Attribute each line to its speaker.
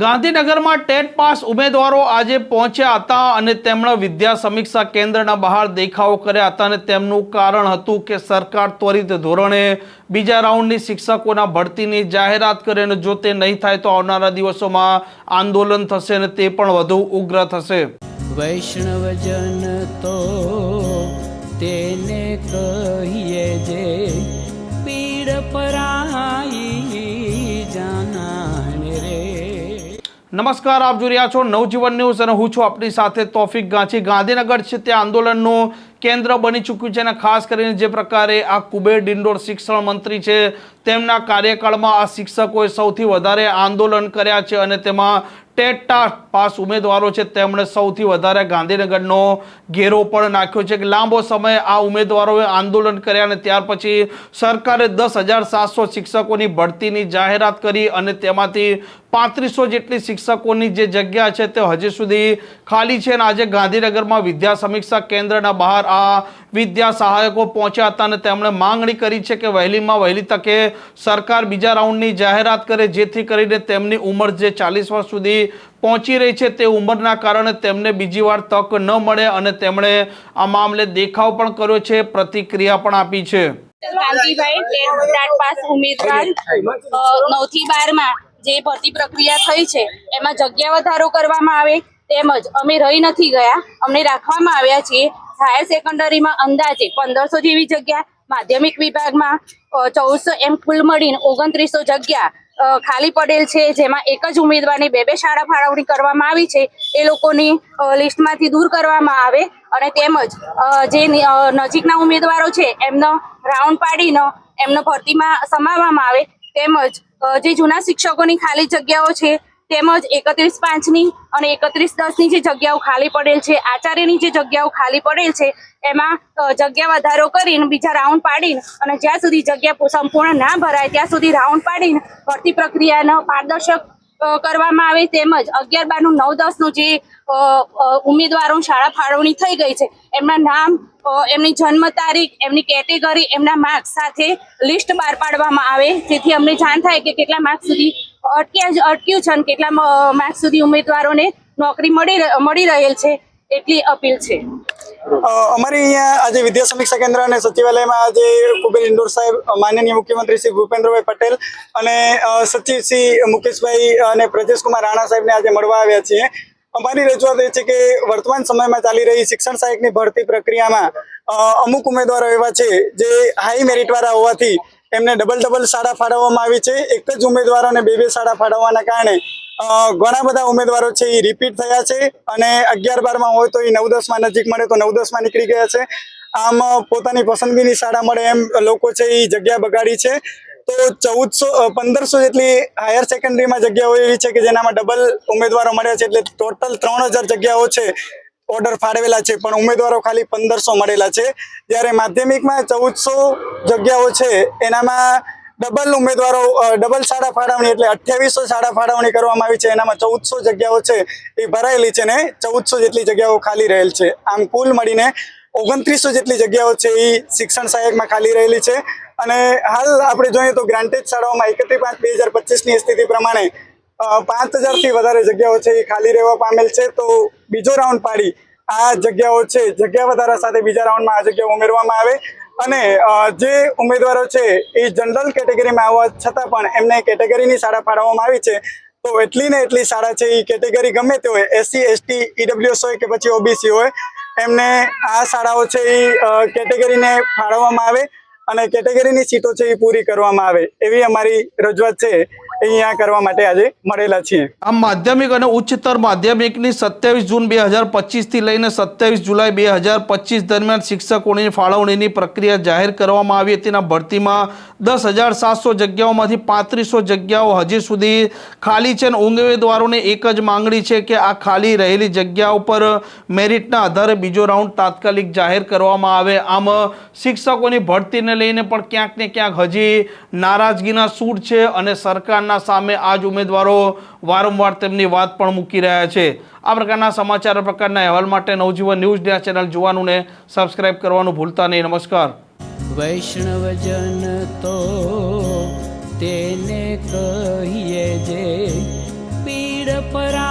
Speaker 1: ગાંધીનગરમાં TET pass ઉમેદવારો આજે પહોંચ્યા હતા અને તેમણે વિદ્યા સમીક્ષા કેન્દ્રના બહાર દેખાવો કર્યા હતા અને તેમનું કારણ હતું કે સરકાર ત્વરિત ધોરણે બીજા રાઉન્ડની શિક્ષકોના ભરતીની જાહેરાત કરે અને જો તે નહીં થાય તો આવનારા દિવસોમાં આંદોલન થશે અને તે પણ વધુ ઉગ્ર થશે.
Speaker 2: વૈષ્ણવજન તો તેને કહીએ જે પીડ પરાઈ
Speaker 1: નમસ્કાર, આપ જોઈ રહ્યા છો નવજીવન ન્યૂઝ અને હું છું આપની સાથે તોફિક ગાંચી. ગાંધીનગર છે તે આંદોલનનું કેન્દ્ર બની ચૂક્યું છે અને ખાસ કરીને જે પ્રકારે આ કુબેર ડિંડોર શિક્ષણ મંત્રી છે, તેમના કાર્યકાળમાં આ શિક્ષકોએ સૌથી વધારે આંદોલન કર્યા છે અને તેમાં ટેટા પાસ ઉમેદવારો છે, તેમણે સૌથી વધારે ગાંધીનગરનો ઘેરો પણ નાખ્યો છે. કે લાંબો સમય આ ઉમેદવારોએ આંદોલન કર્યા અને ત્યાર પછી સરકારે દસ હજાર સાતસો શિક્ષકોની ભરતીની જાહેરાત કરી અને તેમાંથી પાંત્રીસો જેટલી શિક્ષકોની જે જગ્યા છે તે હજી સુધી ખાલી છે અને આજે ગાંધીનગરમાં વિદ્યા સમીક્ષા કેન્દ્રના બહાર આ વિદ્યા સહાયકો પહોંચ્યા હતા અને તેમણે માંગણી કરી છે કે વહેલીમાં વહેલી તકે સરકાર બીજા રાઉન્ડની જાહેરાત કરે, જેથી કરીને તેમની ઉંમર જે ચાલીસ વર્ષ સુધી પહોંચી રહી છે તે ઉંમરના કારણે તેમને બીજી વાર તક ન મળે અને તેમણે આ મામલે દેખાવ પણ કર્યો છે, પ્રતિક્રિયા પણ આપી છે.
Speaker 3: કાંતિભાઈ ટેટ પાસ ઉમેદવાર નવથી બારમાં જે ભરતી પ્રક્રિયા થઈ છે, એમાં જગ્યા વધારો કરવામાં આવે, તેમજ અમે રહી નથી ગયા, અમને રાખવામાં આવ્યા છીએ. હાયર સેકન્ડરીમાં અંદાજે પંદરસો જેવી જગ્યા, માધ્યમિક વિભાગમાં ચૌદસો એમ કુલ મળીને ઓગણત્રીસો જગ્યા ખાલી પડેલ છે. જેમાં એક જ ઉમેદવારની બે બે શાળા ફાળવણી કરવામાં આવી છે. એ લોકોની લિસ્ટમાંથી દૂર કરવામાં આવે અને તેમજ જે નજીકના ઉમેદવારો છે, એમનો રાઉન્ડ પાડીને એમનો ભરતીમાં સમાવવામાં આવે. તેમજ જે જૂના શિક્ષકોની ખાલી જગ્યાઓ છે, તેમજ એકત્રીસ પાંચની અને એકત્રીસ દસની જે જગ્યાઓ ખાલી પડેલ છે, આચાર્યની જે જગ્યાઓ ખાલી પડેલ છે, એમાં જગ્યા વધારો કરીને બીજા રાઉન્ડ પાડીને અને જ્યાં સુધી જગ્યા સંપૂર્ણ ના ભરાય, ત્યાં સુધી રાઉન્ડ પાડીને ભરતી પ્રક્રિયાનો પારદર્શક કરવામાં આવે તેમજ અગિયાર બારનું નવ દસનું જે ઉમેદવારો શાળા ફાળવણી થઈ ગઈ છે, એમના નામ એમની જન્મ તારીખ, એમની કેટેગરી, એમના માર્ક્સ સાથે લિસ્ટ બહાર પાડવામાં આવે. જેથી અમને જાણ થાય કે કેટલા માર્ક્સ સુધી અટક્યા અટક્યું છે અને કેટલા માર્ક્સ સુધી ઉમેદવારોને નોકરી મળી મળી રહેલ છે, એટલી અપીલ છે.
Speaker 4: અમારી અહીંયા આજે વિદ્યા સમીક્ષા કેન્દ્ર અને સચિવાલયમાં આજે કુબેર ઇન્દોર સાહેબ માનનીય મુખ્યમંત્રી શ્રી ભૂપેન્દ્રભાઈ પટેલ અને સચિવ શ્રી મુકેશભાઈ અને પ્રજેશકુમાર રાણા સાહેબને આજે મળવા આવ્યા છીએ. અમારી રજૂઆત એ છે કે વર્તમાન સમયમાં ચાલી રહી શિક્ષણ સહાયકની ભરતી પ્રક્રિયામાં અમુક ઉમેદવારો એવા છે જે હાઈ મેરિટવાળા હોવાથી એમને ડબલ ડબલ શાળા ફાળવવામાં આવી છે. એક જ ઉમેદવારોને બે બે શાળા ફાળવવાના કારણે ઘણા બધા ઉમેદવારો છે એ રિપીટ થયા છે અને અગિયાર બારમાં હોય તો એ નવ દસમાં નજીક મળે તો નવ દસમાં નીકળી ગયા છે. આમ પોતાની પસંદગીની શાળા મળે એમ લોકો છે એ જગ્યા બગાડી છે. તો ચૌદસો પંદરસો જેટલી હાયર સેકન્ડરીમાં જગ્યાઓ એવી છે કે જેનામાં ડબલ ઉમેદવારો મળ્યા છે એટલે ટોટલ ત્રણ જગ્યાઓ છે. ઓર્ડર ફાળવેલા છે, પણ ઉમેદવારો ખાલી પંદરસો મળેલા છે. જ્યારે માધ્યમિકમાં ચૌદસો જગ્યાઓ છે, એનામાં ડબલ ઉમેદવારો ડબલ શાળા ફાળવણી એટલે અઠ્યાવીસો શાળા ફાળવણી કરવામાં આવી છે. એનામાં ચૌદસો જગ્યાઓ છે, એ ભરાયેલી છે ને ચૌદસો જેટલી જગ્યાઓ ખાલી રહેલ છે. આમ કુલ મળીને ઓગણત્રીસો જેટલી જગ્યાઓ છે, એ શિક્ષણ સહાયકમાં ખાલી રહેલી છે. અને હાલ આપણે જોઈએ તો ગ્રાન્ટેડ શાળાઓમાં એકત્રીસ પાંચ બે હજાર પચીસની સ્થિતિ પ્રમાણે પાંચ હજારથી વધારે જગ્યાઓ છે એ ખાલી રહેવા પામેલ છે. તો બીજો રાઉન્ડ પાડી. આ જગ્યાઓ છે, જગ્યા વધારા સાથે બીજા રાઉન્ડમાં આ જગ્યાઓ ઉમેરવામાં આવે. અને જે ઉમેદવારો છે એ જનરલ કેટેગરીમાં આવવા છતાં પણ એમને કેટેગરીની શાળા ફાળવવામાં આવી છે. તો એટલી ને એટલી શાળા છે એ કેટેગરી ગમે તે હોય એસસી એસટી ઈડબ્લ્યુએસ હોય કે પછી ઓબીસી હોય, એમને આ શાળાઓ છે એ કેટેગરીને ફાળવવામાં આવે અને કેટેગરીની સીટો છે એ પૂરી કરવામાં આવે. એવી અમારી રજૂઆત છે. અહીંયા કરવા માટે આજે મળેલા છીએ.
Speaker 1: આ માધ્યમિક અને ઉચ્ચતર માધ્યમિકની સત્યાવીસ જૂન બે હજાર પચીસથી લઈને સત્યાવીસ જુલાઈ બે હજાર પચીસ દરમિયાન શિક્ષકોની ફાળવણીની પ્રક્રિયા જાહેર કરવામાં આવી તેના ભરતીમાં દસ હજાર સાતસો જગ્યાઓમાંથી પાંત્રીસો જગ્યાઓ હજી સુધી ખાલી છે અને ઉમેદવારોને એક જ માંગણી છે કે આ ખાલી રહેલી જગ્યાઓ પર મેરિટના આધારે બીજો રાઉન્ડ તાત્કાલિક જાહેર કરવામાં આવે. આમ શિક્ષકોની ભરતીને લઈને પણ ક્યાંક ને ક્યાંક હજી નારાજગીના સૂર છે અને સરકારના સામે આજ ઉમેદવારો વારંવાર તેમની વાત પણ મૂકી રહ્યા છે. આ પ્રકારના સમાચાર પ્રકારના અહેવાલ માટે નવજીવન ન્યૂઝ ડે ચેનલ જોવાનું ને સબસ્ક્રાઇબ કરવાનું ભૂલતા નહીં. નમસ્કાર.
Speaker 2: વૈષ્ણવજન તો તેને કહીએ જે પીડ પરાઈ